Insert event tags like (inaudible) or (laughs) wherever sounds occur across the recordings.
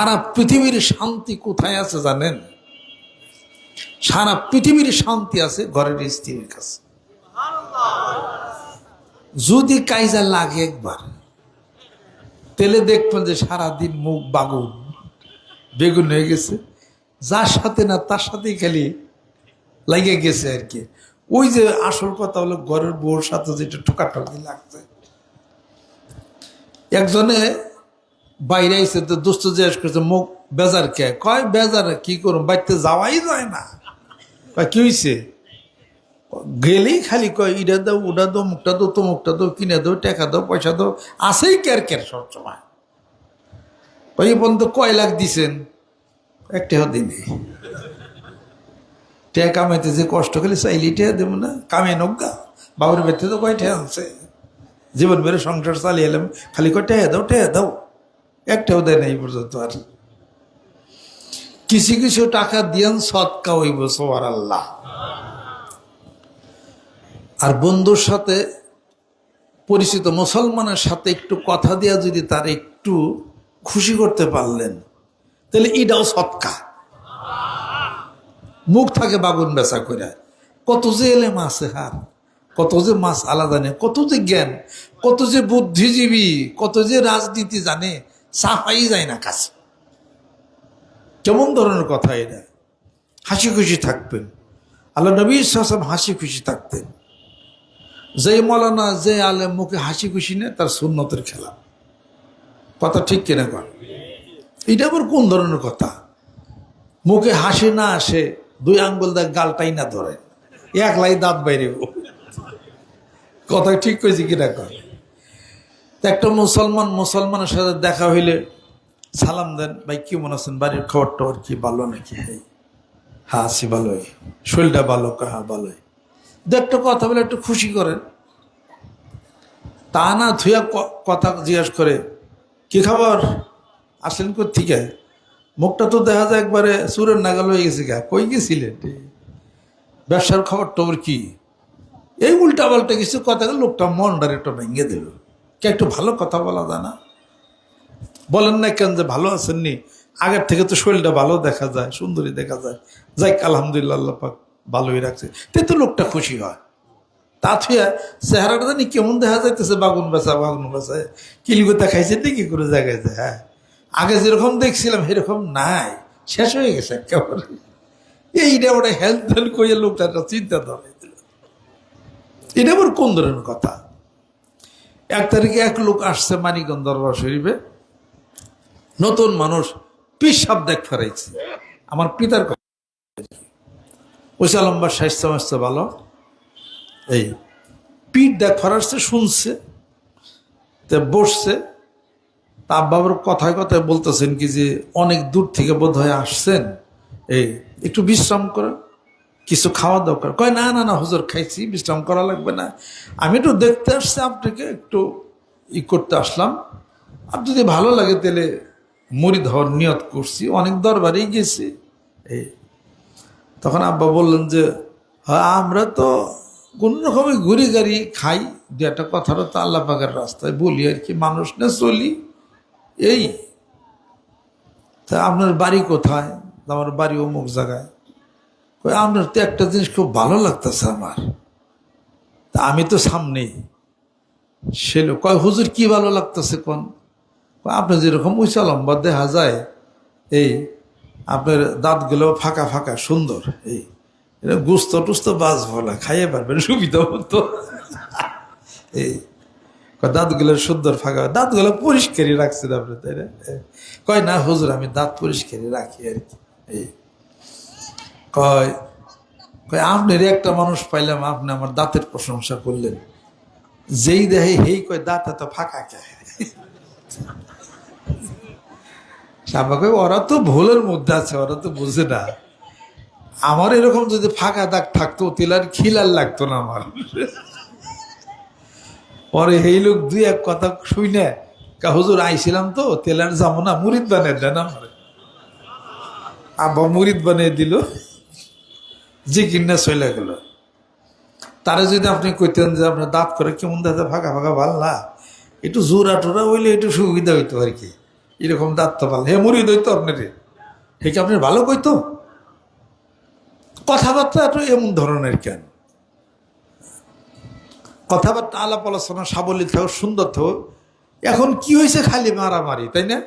সারা পৃথিবীর শান্তি কোথায় আছে জানেন? সারা পৃথিবীর শান্তি আছে ঘরের স্ত্রীর কাছে। যদি কাইজা লাগে একবার তেলে দেখবেন যে সারাদিন মুখ বাগুন বেগুন হয়ে গেছে। যার সাথে না তার সাথেই খালি লাগে গেছে আর কি। ওই যে আসল কথা হলো ঘরের বউর সাথে যেটা ঠোকাঠকি লাগছে। একজনে বাইরে আইসে তো দোস্ত জিজ্ঞেস করছে, মুখ বেজার কে? কয়, বেজার, কি করুন বাড়িতে যাওয়াই যায় না। কয়, কি হয়েছে গেলেই খালি কয় ইটা দাও ওটা দাও, মুখটা দাও, তো মুখটা দাও, কিনে দাও, টাকা দাও, পয়সা দাও। আসেই কের সব সময় ওই পর্যন্ত কয় লাখ দিছেন? একটাও দিনে। টেয়া কামাইতে যে কষ্ট, খালি চাইলি টেয়া দেবো না, কামে নজ্ঞা বাবুর বেতে তো কয় টেয়া আছে জীবন বেড়ে সংসার চালিয়ে এলাম, খালি কয় টেয়া দাও টেয়া দাও। একটাও দেয় না এই পর্যন্ত আর। কিছু কিছু টাকা দিয়েন সৎকা হইব সোয়ার আল্লাহ আর বন্ধুর সাথে, পরিচিত মুসলমানের সাথে একটু কথা দিয়া যদি তার একটু খুশি করতে পারলেন, তাহলে এটাও সৎকা। মুখ থাকে বাগুন বেচা করে কত যে এলেম আছে হার, কত যে মাছ আলাদা নেই, কত যে জ্ঞান, কত যে বুদ্ধিজীবী, কত যে রাজনীতি জানে সাফাই যায় না কাছে। কেমন ধরনের কথা এটা? হাসি খুশি থাকবেন আল্লাহ নবী সাসম হাসি খুশি থাকতেন। যে মলানা, যে আলেম মুখে হাসি খুশি নেই, তার সুন্নতের খেলা। কথা ঠিক কিনা কর এটা আবার কোন ধরনের কথা? মুখে হাসি না আসে, দুই আঙ্গুল দেখ গালটাই না ধরে। একলাই দাঁত বাইরে কথা ঠিক কইছি কিনা কর একটা মুসলমান মুসলমানের সাথে দেখা হইলে সালাম দেন, ভাই কেমন আছেন? বাড়ির খবর টবর কি ভালো নাকি? হ্যাঁ হ্যাঁ আছি ভালোই। শরীরটা ভালো হ্যাঁ ভালোই। দু একটা কথা বলে একটু খুশি করেন। তা না থুয়া ক- কথা জিজ্ঞেস করে, কি খবর? আসলেন কই ঠিক আছে মুখটা তো দেখা যায় একবারে সুরের নাগাল হয়ে গেছে গা। কই গেছিলেন? ব্যবসার খবর টবর কি? এই উল্টা পাল্টা কিছু কথা, লোকটা মনটার একটু ভেঙে দিল। কে একটু ভালো কথা বলা যায় না? বলেন না কেন যে ভালো আছেননি? আগের থেকে তো শরীরটা ভালো দেখা যায়, সুন্দরী দেখা যায়। যাই আলহামদুলিল্লাহ, আল্লাহ পাক ভালোই রাখছে। তে তো লোকটা খুশি হয়। তা থুয়া চেহারাটা জানি কেমন দেখা যাইতেছে, বাগুন বেচা বাগুন বেচা। কিলিগো দেখাইছে, দেখি করে জায়গায় হ্যাঁ। আগে যেরকম দেখছিলাম, সেরকম নাই। শেষ হয়ে গেছে একেবারে। এইটা ওটা হেলথ হেলথ করে লোকটা একটা চিন্তা ধরে এটা আবার কোন ধরনের কথা? এক তারিখে এক লোক আসছে মানিকগঞ্জ দরবার শরীফে। নতুন মানুষ পিসাব দেখ ফেরাইছে। আমার পিতার ওইসা লম্বা স্বাস্থ্য মাস্য ভালো। এই পিঠ দেখ ফেরাচ্ছে শুনছে, তে বসছে। তা বাবার কথায় কথায় বলতেছেন কি যে, অনেক দূর থেকে বোধ আসছেন। এই একটু বিশ্রাম করে কিছু খাওয়া দরকার। কয়, না না না, হুজুর, খাইছি, বিশ্রাম করা লাগবে না। আমি একটু দেখতে আসছি আপনাকে, একটু ই করতে আসলাম। আর যদি ভালো লাগে তাহলে মুড়ি ধর, নিয়ত করছি। অনেক দরবারেই গেছি। এই তখন আব্বা বললেন যে হ্যাঁ আমরা তো কোন রকমের ঘুরি গাড়ি খাই। দু একটা কথাটা তো আল্লাহ পাকের রাস্তায় বলি আর কি, মানুষ না চলি, এই, তা আপনার বাড়ি কোথায়? আমার বাড়ি অমুক জায়গায়। আপনার তো একটা জিনিস খুব ভালো লাগতেছে আমার। তা আমি তো সামনেই। সে লোক কয় হুজুর কি ভালো লাগতেছে কোন? কয়, আপনি যেরকম উঁচা লম্বা দেখা যায় এই আপনার দাঁতগুলো ফাঁকা ফাঁকা সুন্দর এই এটা গুস্ত টুস্ত বাজ ভোলা খাইয়ে পারবেন সুবিধা হতো এই দাঁতগুলো সুন্দর ফাঁকা দাঁতগুলো পরিষ্কারই রাখছেন আপনি তাই না? কয় না হুজুর আমি দাঁত পরিষ্কারই রাখি আর কি। এই কয় কয় আপনার একটা মানুষ পাইলাম, আপনি আমার দাঁতের প্রশংসা করলেন। যেই দেহে হেই কয়, দাঁত এত ফাঁকা কে ওরা তো ভুলের মধ্যে আছে, ওরা তো বুঝে না। আমার এরকম যদি ফাঁকা দাগ থাকতো, তেলার খিলার লাগতো না আমার। পরে এই লোক দুই এক কথা শুই না হুজুর, আইছিলাম তো, তেলার যাব না মুরিদ বানিয়ে দেন আমার। আব্বা মুরিদ বানিয়ে দিল। যে কিনা চলে গেল। তারা যদি আপনি কইতেন যে আপনার দাঁত করে কেমন দাঁতে ফাঁকা ফাঁকা না, একটু জোড়া টোরা হইলে একটু সুবিধা হইতো আর কি। এরকম দাঁত তো ভালো। হে, মুড়ি দইতো আপনারে। হে কি আপনার ভালো কইতো? কথাবার্তা একটু এমন ধরনের কেন? কথাবার্তা আলাপ আলোচনা সাবলীল থাকুক সুন্দর থাকুক এখন কি হয়েছে খালি মারামারি, তাই না?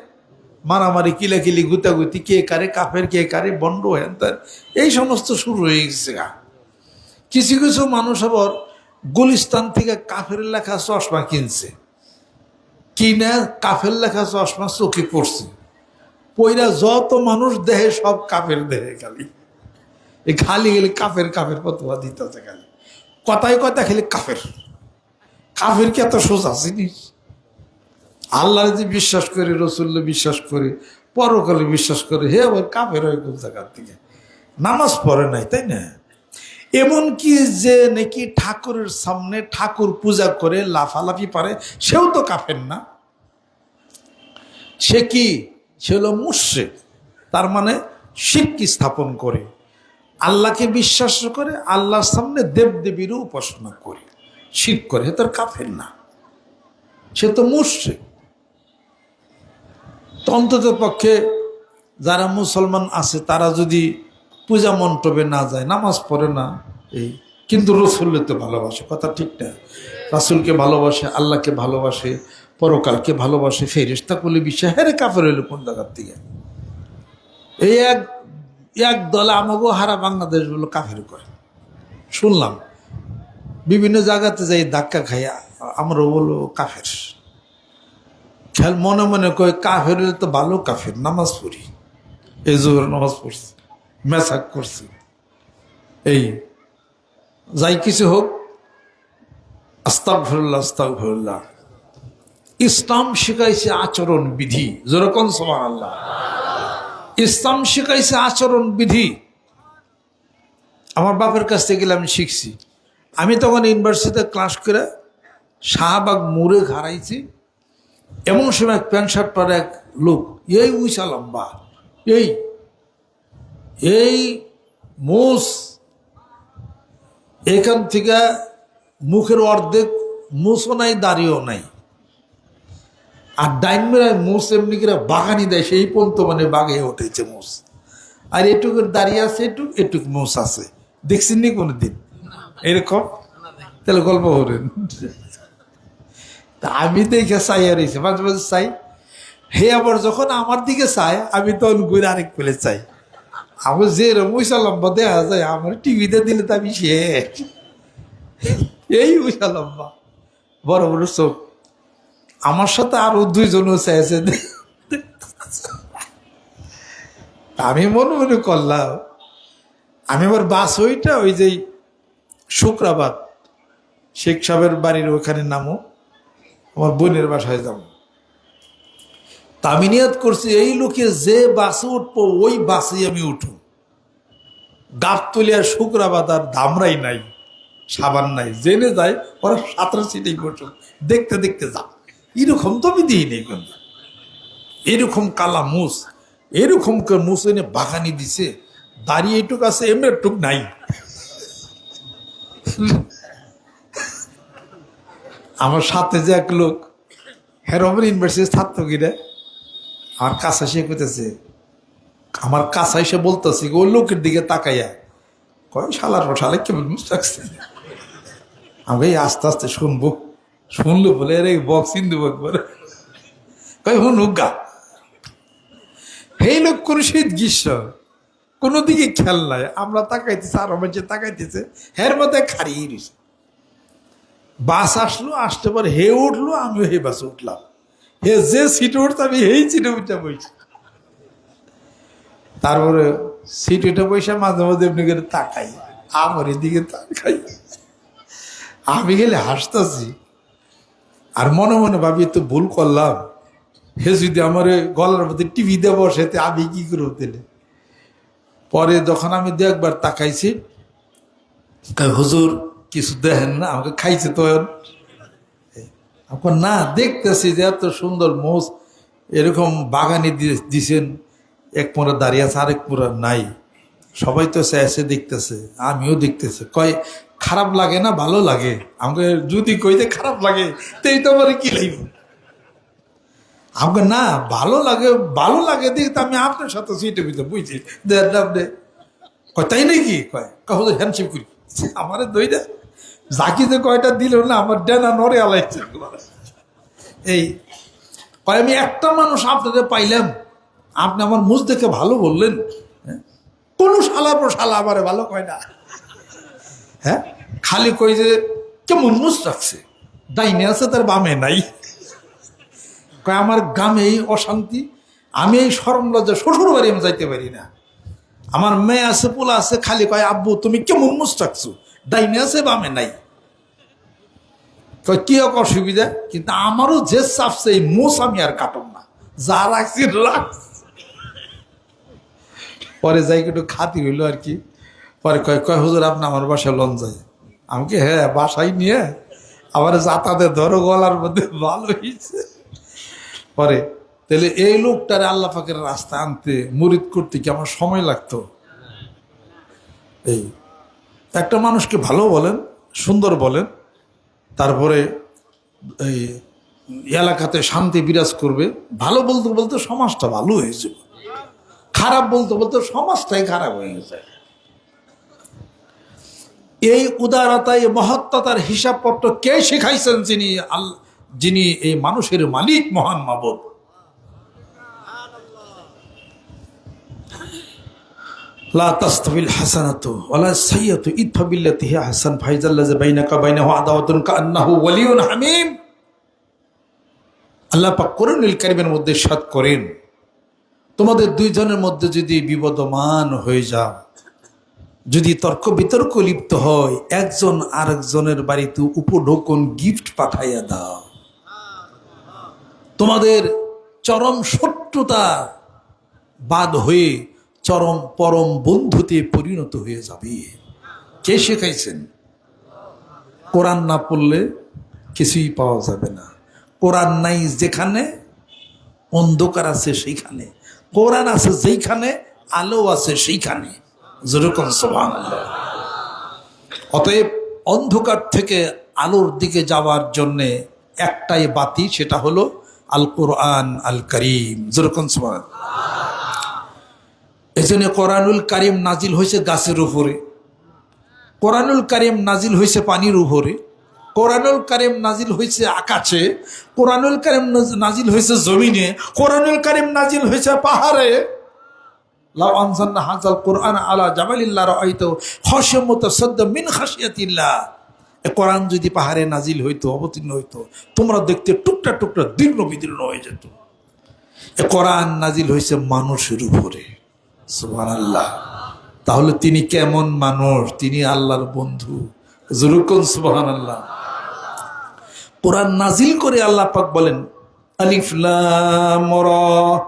মারামারি কিলাকিলি গুতাগুতি কে কারে কাফের কে কারে বন্ড হেন তেন, এই সমস্ত শুরু হয়ে গেছে গা। কিছু কিছু মানুষ আবার গুলিস্তান থেকে কাফের লেখা চশমা কিনছে। কিনে কাফের লেখা চশমা চোখে পড়ছে। পইরা যত মানুষ দেহে সব কাফের দেহে খালি। এই খালি গেলে কাফের কাফের ফতোয়া দিতেছে খালি। কথায় কথা খালি কাফের। কাফের কি এত সোজা জিনিস? আল্লাহ যে বিশ্বাস করে রসুল্লা বিশ্বাস করে, পরকালে বিশ্বাস করে, হে আবার কাফের হয় কোন জায়গার থেকে নামাজ পড়ে নাই, তাই না? এমন কি যে নাকি ঠাকুরের সামনে ঠাকুর পূজা করে লাফালাফি পারে, সেও তো কাফের না। সে কি? সে হলো তার মানে শিরকি স্থাপন করে। আল্লাহকে বিশ্বাস করে, আল্লাহর সামনে দেবদেবীরও উপাসনা করে। শির করে তার কাফের না। সে তো মুশ্রিক। তো অন্তত পক্ষে যারা মুসলমান আছে, তারা যদি পূজা মণ্ডপে না যায়, নামাজ পড়ে না, এই, কিন্তু রসুল্লে তো ভালোবাসে, কথা ঠিক না। রাসুলকে ভালোবাসে, আল্লাহকে ভালোবাসে, পরকালকে ভালোবাসে ফেরিস্তা করলে বিশ্বাস হ্যাঁ রে কাফের হইল কোন জায়গার থেকে? এই এক এক দলে আমাকেও হারা বাংলাদেশ বলে কাফের করে। শুনলাম, বিভিন্ন জায়গাতে যাই ধাক্কা খাই আমরাও বলো কাফের। খেয়াল মনে মনে কয়, কাফের তো ভালো কাফের, নামাজ পড়ি। এই জোর নামাজ পড়ছি, মেসাক করছি। এই, যাই কিছু হোক আস্তাক ফিরুল্লাহ আস্তাক ইসলাম শিখাইছে আচরণ বিধি যেরকম সমান আল্লাহ ইসলাম শিখাইছে আচরণ বিধি। আমার বাপের কাছ থেকে গেলে আমি শিখছি। আমি তখন ইউনিভার্সিটিতে ক্লাস করে শাহবাগ মুড়ে হারাইছি এমন সময় এক প্যান্ট শার্ট পরে এক লোক এই উইসা লম্বা এই এই মোষ এখান থেকে মুখের অর্ধেক মুছও নাই দাড়িও নাই আর ডাইন মেরায় মোষ এমনি করে বাগানি দেয় সেই পর্যন্ত মানে বাগে উঠেছে মোষ আর এটুকু দাঁড়িয়ে আছে এটুক এটুক মোষ আছে দেখছেন নি কোনো দিন এরকম তাহলে গল্প করেন তা আমি দেখে চাই আর এসে মাঝে মাঝে চাই। হে আবার যখন আমার দিকে চায়, আমি তখন ঘুরে আরেক পেলে চাই। আমার যে উষা লম্বা দেখা যায়, আমার টিভিতে দিলে তো আমি শেষ। এই উষা লম্বা। বড় বড় চোখ। আমার সাথে আরও দুইজনও চাইছে। আমি মনে মনে করলাম, আমি আবার বাস ওইটা ওই যে শুক্রাবাদ শেখ সাহেবের বাড়ির ওখানে নামো। আমার বোনের বাসায় যাব। তা করছি, এই লোকে যে বাসে উঠবো, ওই বাসেই আমি উঠব। গাবতলিয়া শুক্রাবাদ আর ধামরাই নাই, সাবান নাই, জেনে যায় ওরা সাঁতরা সিটেই বসুক দেখতে দেখতে যা। এরকম তো আমি দিই নেই কিন্তু এরকম কালা মুস, এরকম মুস এনে বাগানি দিছে, দাঁড়িয়ে এটুক আছে, এমনি টুক নাই। আমার সাথে যে এক লোক হেরোমের ইউনিভার্সিটির ছাত্র কিরে আমার কাছে সে কইতেছে, আমার কাছে এসে বলতেছে ওই লোকের দিকে তাকাইয়া, কয়, শালার শালে কেমন আমি এই আস্তে আস্তে শুনব, শুনলো বলে রে বক্স হিন্দু একবার। কয়, হুন গা। এই লোক কোন শীত গ্রীষ্ম, কোনো দিকে খেয়াল নাই, আমরা তাকাইতেছি, আর আমার যে তাকাইতেছে, হের মধ্যে খারিয়ে রয়েছে বাস আসলো, আসতে পর হে উঠল, আমিও হে বাসে উঠলাম। হে যে সিটে উঠতে আমি এই সিটে উঠে বইছি তারপরে সিট উঠে বসে মাঝে মাঝে এমনি করে তাকাই, আমার এদিকে তাকাই। আমি গেলে হাসতেছি। আর মনে মনে ভাবি তো ভুল করলাম। হে যদি আমার গলার মধ্যে টিভি দিয়ে বসে, তে আমি কি করে দিলে পরে যখন আমি দু একবার তাকাইছি হুজুর কিছু দেখেন না, আমাকে খাইছে তো। এখন না, দেখতেছি যে এত সুন্দর মোষ, এরকম বাগানে দিয়ে- দিছেন, এক মোড়া দাঁড়িয়ে আছে, আরেক মোড়া নাই। সবাই তো এসে দেখতেছে, আমিও দেখতেছে। কয়, খারাপ লাগে না, ভালো লাগে। আমাকে যদি কই যে খারাপ লাগে, তো এই তো আমার কি লাগবে? আমাকে না, ভালো লাগে ভালো লাগে দেখতে আমি আপনার সাথে সিটে ভিতরে বুঝছি। না আপনি। কয়, তাই নাকি? কয় কহ হ্যান্ডশেক করি। (laughs) আমার দইটা জাকিতে কয়টা দিল না, আমার ডেনা নড়ে আলাইছে। এই, কয়, আমি একটা মানুষ আপনাদের পাইলাম, আপনি আমার মুখ দেখে ভালো বললেন। হ্যাঁ? কোনো শালা পর শালা আমারে ভালো কয় না। হ্যাঁ? খালি কই যে, কেমন মুস রাখছে? ডাইনে আছে, তার বামে নাই। কয়, আমার গ্রামে এই অশান্তি, আমি এই সরম লজ্জা শ্বশুর বাড়ি আমি যাইতে পারি না। আমার মেয়ে আছে, পোলা আছে, খালি কয়, আব্বু, তুমি কেমন মুস রাখছো? ডাইনে আছে, বামে নাই। কয়, কি এক অসুবিধা? কিন্তু আমারও যে চাপছে এই মোষ আমি আর কাটব না। যা রাখছি পরে যাই একটু খাতি হইল আর কি। পরে কয় কয়, হুজুর, আপনি আমার বাসায় লন যায় আমি কি হ্যাঁ বাসায় নিয়ে আবার যাতাতে ধরো গলার মধ্যে ভালো হয়েছে পরে, তাহলে এই লোকটারে আল্লাহ পাকের রাস্তা আনতে মুরিদ করতে কি আমার সময় লাগতো? এই, একটা মানুষকে ভালো বলেন, সুন্দর বলেন তারপরে এই এলাকাতে শান্তি বিরাজ করবে। ভালো বলতে বলতে সমাজটা ভালো হয়ে যাবে। খারাপ বলতে বলতে সমাজটাই খারাপ হয়ে গেছে এই উদারতা এই হিসাবপত্র কে শেখাইছেন যিনি আল, যিনি এই মানুষের মালিক মহান মাবদ? হাসান হামীম। মধ্যে করেন, তোমাদের দুইজনের মধ্যে যদি বিবদমান হয়ে যাও, যদি তর্ক বিতর্ক লিপ্ত হয়, একজন আরেকজনের বাড়িতে উপঢৌকন গিফট পাঠাইয়া দাও। তোমাদের চরম শত্রুতা বাদ হয়ে চরম পরম বন্ধুতে পরিণত হয়ে যাবে। কে শেখাইছেন? কোরআন না পড়লে কিছুই পাওয়া যাবে না। কোরআন নাই যেখানে, অন্ধকার আছে সেইখানে। কোরআন আছে যেইখানে, আলো আছে সেইখানে। যেরকম অতএব অন্ধকার থেকে আলোর দিকে যাওয়ার জন্যে একটাই বাতি, সেটা হলো আল কোরআন আল করিম যেরকম সোভান এই জন্য কোরআনুল কারিম নাজিল হয়েছে গাছের উপরে। কোরআনুল কারিম নাজিল হয়েছে পানির উপরে। কোরআনুল কারিম নাজিল হয়েছে আকাশে। কোরআনুল কারিম নাজিল হয়েছে জমিনে। কোরআনুল কারিম নাজিল হয়েছে পাহাড়ে। লাউ আনজালনা হাযাল কোরআন আলা জাবালিল্লাহ রাআইতু খাশিয়াম মুতাসাদ্দা মিন খাশিয়াতিল্লাহ। এ কোরআন যদি পাহাড়ে নাজিল হইতো, অবতীর্ণ হইতো, তোমরা দেখতে টুকরা টুকরা দীর্ঘ বিদীর্ণ হয়ে যেত। এ কোরআন নাজিল হয়েছে মানুষের উপরে। সুবহানাল্লাহ। তাহলে তিনি কেমন মানুষ? তিনি আল্লাহর বন্ধু। জুরুকুন সুবহানাল্লাহ? কোরআন নাজিল করে আল্লাহ পাক বলেন, আলিফ লাম রা,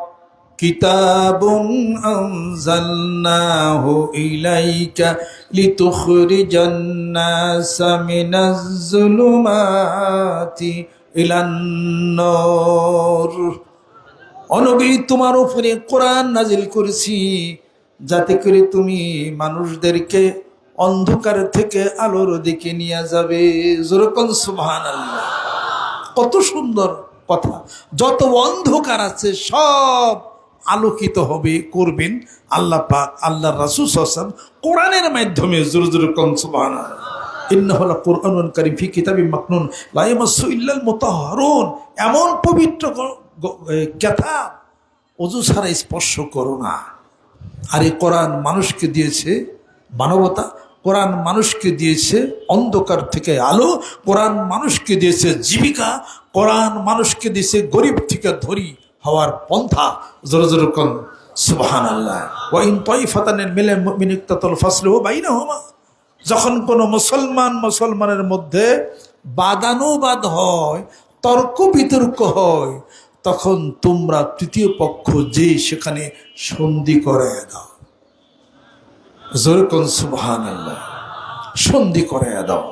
কিতাবুন আনজালনাহু ইলাইকা ইলান অনবী তোমার উপরে কোরআন নাজিল করেছি, যাতে করে তুমি মানুষদেরকে অন্ধকার থেকে আলোর দিকে নিয়ে যাবে। আল্লাহ কত সুন্দর কথা। যত অন্ধকার আছে, সব আলোকিত হবে, করবেন আল্লাহ পাক, আল্লাহ রাসুল হাসান কোরআনের মাধ্যমে। জোর জোর কোরআনুল কারীম কিতাবি মাকনুন এমন পবিত্র কথা? অজু ছাড়া স্পর্শ করো না। আর এই কোরআন মানুষকে দিয়েছে মানবতা, কোরআন মানুষকে দিয়েছে অন্ধকার থেকে আলো, কোরআন মানুষকে দিয়েছে জীবিকা, কোরআন মানুষকে দিয়েছে গরিব থেকে ধরি হওয়ার পন্থা। জোর সুবাহান আল্লাহ ওয়াইন তয়ফাতানের মিলে মিনিকতাতল ফাসলে ও বাইনা হমা যখন কোনো মুসলমান মুসলমানের মধ্যে বাদানুবাদ হয়, তর্ক বিতর্ক হয় তখন তোমরা তৃতীয় পক্ষ যে সেখানে সন্ধি করে দাও। জোরকন সুবহান আল্লাহ সন্ধি করে দাও।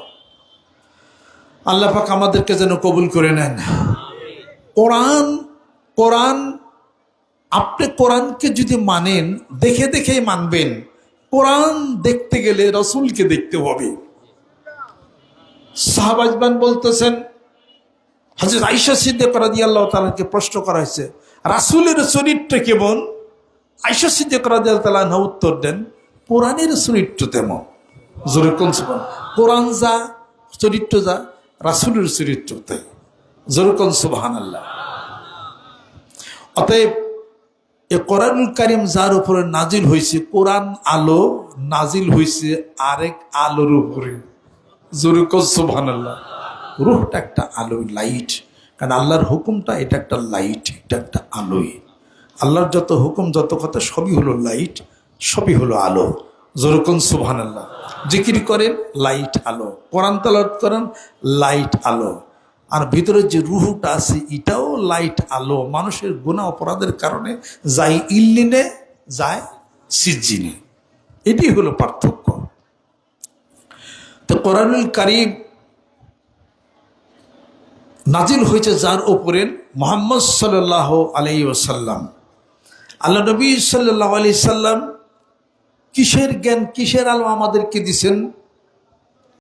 আল্লাহ পাক আমাদেরকে যেন কবুল করে নেন। কোরআন কোরআন, আপনি কোরআনকে যদি মানেন, দেখে দেখেই মানবেন। কোরআন দেখতে গেলে রসুলকে দেখতে হবে। সাহাবাজবান বলতেছেন হজরত আইসা সিদ্দিক রাজি আল্লাহ তালাকে প্রশ্ন করা হয়েছে, রাসুলের চরিত্র কেমন? আইসা সিদ্দিক রাজি আল্লাহ উত্তর দেন, কোরআনের চরিত্র তেমন। জোরে কোন কোরআন যা, চরিত্র যা, রাসুলের চরিত্র তাই। জোরে কোন সুবাহান আল্লাহ অতএব, এ কোরআনুল কারিম যার উপরে নাজিল হয়েছে কোরআন আলো নাজিল হয়েছে আরেক আলোর উপরে। জোরে কোন সুবাহান আল্লাহ রুহটা একটা আলো লাইট কারণ আল্লাহর হুকুমটা এটা একটা লাইট এটা একটা আলোই আল্লাহর যত হুকুম, যত কথা সবই হলো লাইট সবই হলো আলো। যেরকম সুবহান আল্লাহ জিকির করেন লাইট আলো। কোরআন তালাত করেন লাইট আলো। আর ভিতরে যে রুহুটা আছে, এটাও লাইট আলো। মানুষের গুণা অপরাধের কারণে যায় ইল্লিনে, যায় সিজিনে এটি হলো পার্থক্য। তো কোরআনুল কারিম নাজিল হয়েছে যার ওপরে মোহাম্মদ সাল্লাহ আলি ওসাল্লাম আল্লাহ নবী সাল্লাহ আলি সাল্লাম কিসের জ্ঞান, কিসের আলো আমাদেরকে দিছেন?